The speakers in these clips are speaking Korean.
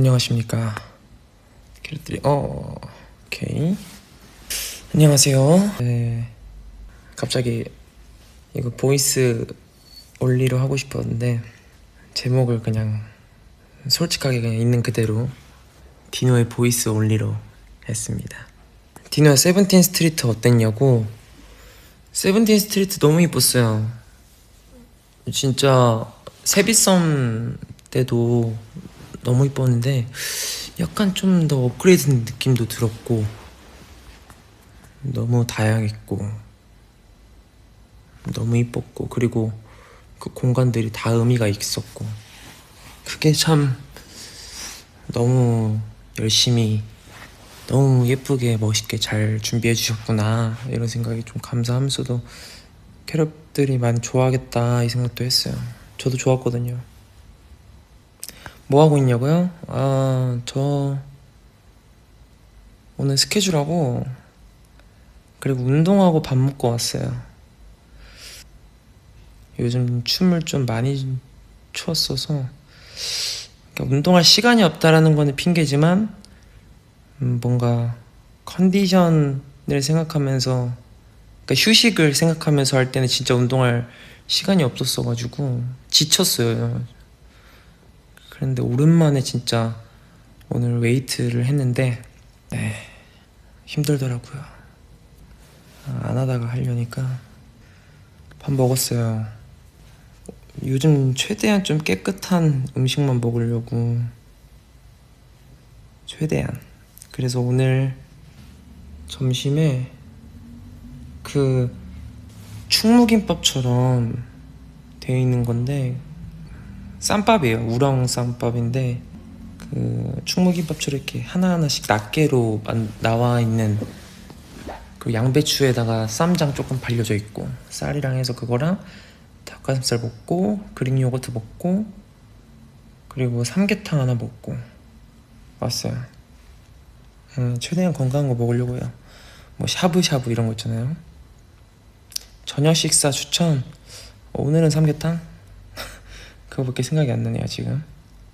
안녕하십니까? 캐럿들이. 어 오케이. 안녕하세요. 네. 갑자기 이거 보이스 올리로 하고 싶었는데 제목을 그냥 솔직하게 그냥 있는 그대로 디노의 보이스 올리로 했습니다. 디노의 세븐틴 스트리트 어땠냐고? 세븐틴 스트리트 너무 이뻤어요. 진짜 세비썸 때도 너무 이뻤는데 약간 좀 더 업그레이드 된 느낌도 들었고 너무 다양했고 너무 이뻤고 그리고 그 공간들이 다 의미가 있었고 그게 참 너무 열심히 너무 예쁘게 멋있게 잘 준비해 주셨구나 이런 생각이 좀 감사하면서도 캐럿들이 많이 좋아하겠다 이 생각도 했어요. 저도 좋았거든요 뭐 하고 있냐고요? 아, 저 오늘 스케줄하고 그리고 운동하고 밥 먹고 왔어요. 요즘 춤을 좀 많이 췄어서 그러니까 운동할 시간이 없다라는 거는 핑계지만 음, 뭔가 컨디션을 생각하면서 그러니까 휴식을 생각하면서 할 때는 진짜 운동할 시간이 없었어가지고 지쳤어요. 그런데 오랜만에 진짜 오늘 웨이트를 했는데 네 힘들더라고요. 아, 안 하다가 하려니까 밥 먹었어요. 요즘 최대한 좀 깨끗한 음식만 먹으려고 최대한 그래서 오늘 점심에 그 충무김밥처럼 되어 있는 건데 쌈밥이에요. 우렁 쌈밥인데 그 충무김밥처럼 이렇게 하나하나씩 낱개로 만- 나와 있는 그 양배추에다가 쌈장 조금 발려져 있고 쌀이랑 해서 그거랑 닭가슴살 먹고 그릭 요거트 먹고 그리고 삼계탕 하나 먹고 왔어요. 음, 최대한 건강한 거 먹으려고요. 뭐 샤브샤브 이런 거 있잖아요. 저녁 식사 추천. 어, 오늘은 삼계탕. 그거밖에 생각이 안 나네요 지금.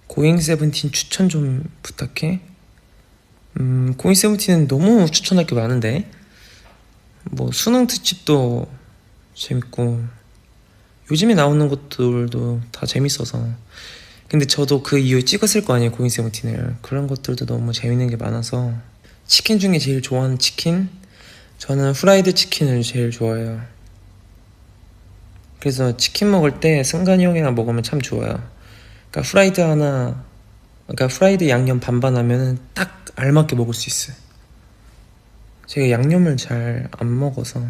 고잉 세븐틴 추천 좀 부탁해. 음, 고잉 세븐틴은 너무 추천할 게 많은데. 뭐 수능 특집도 재밌고 요즘에 나오는 것들도 다 재밌어서. 근데 저도 그 이후에 찍었을 거 아니에요 고잉 세븐틴을. 그런 것들도 너무 재밌는 게 많아서. 치킨 중에 제일 좋아하는 치킨? 저는 프라이드 치킨을 제일 좋아해요. 그래서 치킨 먹을 때 승관이 형이랑 먹으면 참 좋아요. 그러니까 프라이드 하나, 그러니까 프라이드 양념 반반 하면은 딱 알맞게 먹을 수 있어요. 제가 양념을 잘 안 먹어서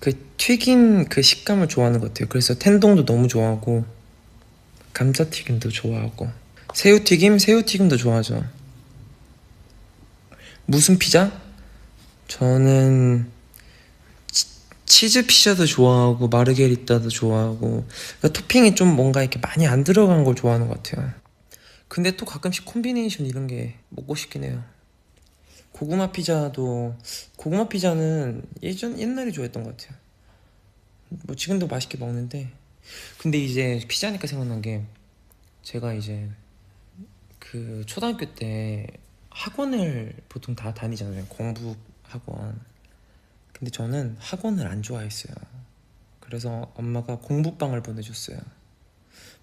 그 튀긴 그 식감을 좋아하는 것 같아요. 그래서 텐동도 너무 좋아하고 감자튀김도 좋아하고 새우튀김, 새우튀김도 좋아하죠. 무슨 피자? 저는 치- 치즈 피자도 좋아하고 마르게리따도 좋아하고 그러니까 토핑이 좀 뭔가 이렇게 많이 안 들어간 걸 좋아하는 것 같아요. 근데 또 가끔씩 콤비네이션 이런 게 먹고 싶긴 해요. 고구마 피자도 고구마 피자는 예전 옛날에 좋아했던 것 같아요. 뭐 지금도 맛있게 먹는데 근데 이제 피자니까 생각난 게 제가 이제 그 초등학교 때 학원을 보통 다 다니잖아요. 공부 학원. 근데 저는 학원을 안 좋아했어요. 그래서 엄마가 공부방을 보내줬어요.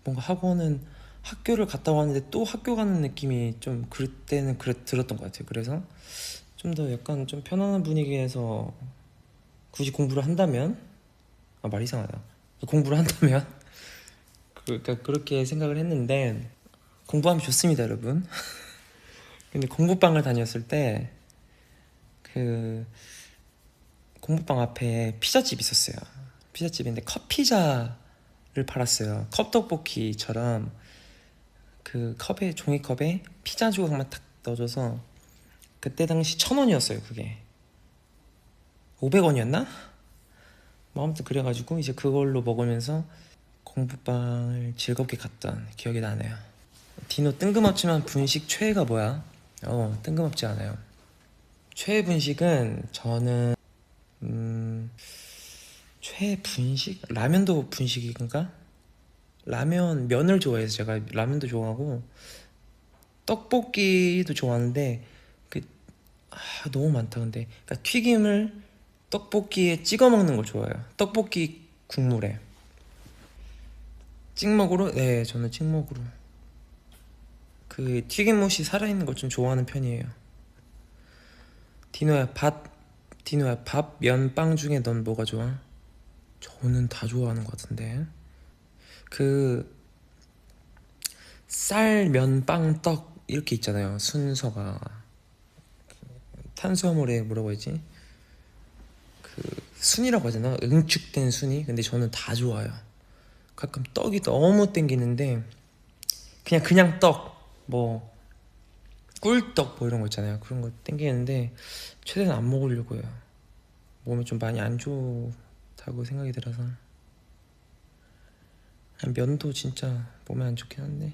뭔가 학원은 학교를 갔다 왔는데 또 학교 가는 느낌이 좀 그때는 들었던 것 같아요. 그래서 좀 더 약간 좀 편안한 분위기에서 굳이 공부를 한다면 아 말 이상하다. 공부를 한다면 그, 그러니까 그렇게 생각을 했는데 공부하면 좋습니다, 여러분. 근데 공부방을 다녔을 때 그 공부방 앞에 피자집 있었어요. 피자집인데 컵피자를 팔았어요. 컵떡볶이처럼 그 컵에 종이컵에 피자 조각만 탁 넣어줘서 그때 당시 천 원이었어요. 그게 500원이었나? 뭐 아무튼 그래가지고 이제 그걸로 먹으면서 공부방을 즐겁게 갔던 기억이 나네요. 디노 뜬금없지만 분식 최애가 뭐야? 어 뜬금없지 않아요. 최애 분식은 저는 음 최애 분식 라면도 분식인가? 라면 면을 좋아해서 제가 라면도 좋아하고 떡볶이도 좋아하는데 그 아, 너무 많다 근데 그러니까 튀김을 떡볶이에 찍어 먹는 걸 좋아해요. 떡볶이 국물에 찍먹으로 네 저는 찍먹으로 그 튀김옷이 살아있는 걸 좀 좋아하는 편이에요. 디노야 밥 디노야 밥, 면, 빵 중에 넌 뭐가 좋아? 저는 다 좋아하는 것 같은데. 그 쌀, 면, 빵, 떡 이렇게 있잖아요. 순서가. 탄수화물에 뭐라고 하지? 그 순이라고 하잖아. 응축된 순위 근데 저는 다 좋아요. 가끔 떡이 너무 땡기는데 그냥 그냥 떡 뭐 꿀떡 뭐 이런 거 있잖아요. 그런 거 땡기는데 최대한 안 먹으려고 해요. 몸에 좀 많이 안 좋 다고 생각이 들어서. 면도 진짜 몸에 안 좋긴 한데.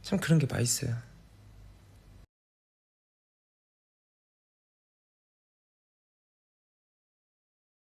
참 그런 게 맛있어요